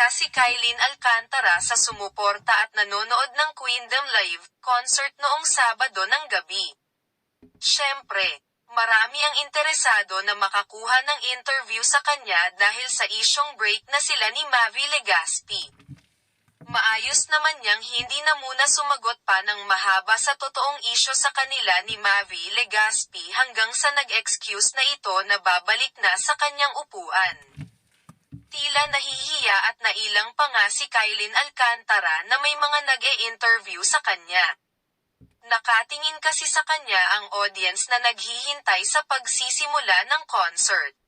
isa si Kailin Alcantara sa sumuporta at nanonood ng Queendom Live concert noong Sabado ng gabi. Siyempre, marami ang interesado na makakuha ng interview sa kanya dahil sa isyong break na sila ni Mavi Legaspi. Maayos naman niyang hindi na muna sumagot pa ng mahaba sa totoong isyo sa kanila ni Mavi Legaspi hanggang sa nag-excuse na ito na babalik na sa kanyang upuan. Tila nahihiya at nailang pa nga si Kailin Alcantara na may mga nag-e-interview sa kanya. Nakatingin kasi sa kanya ang audience na naghihintay sa pagsisimula ng concert.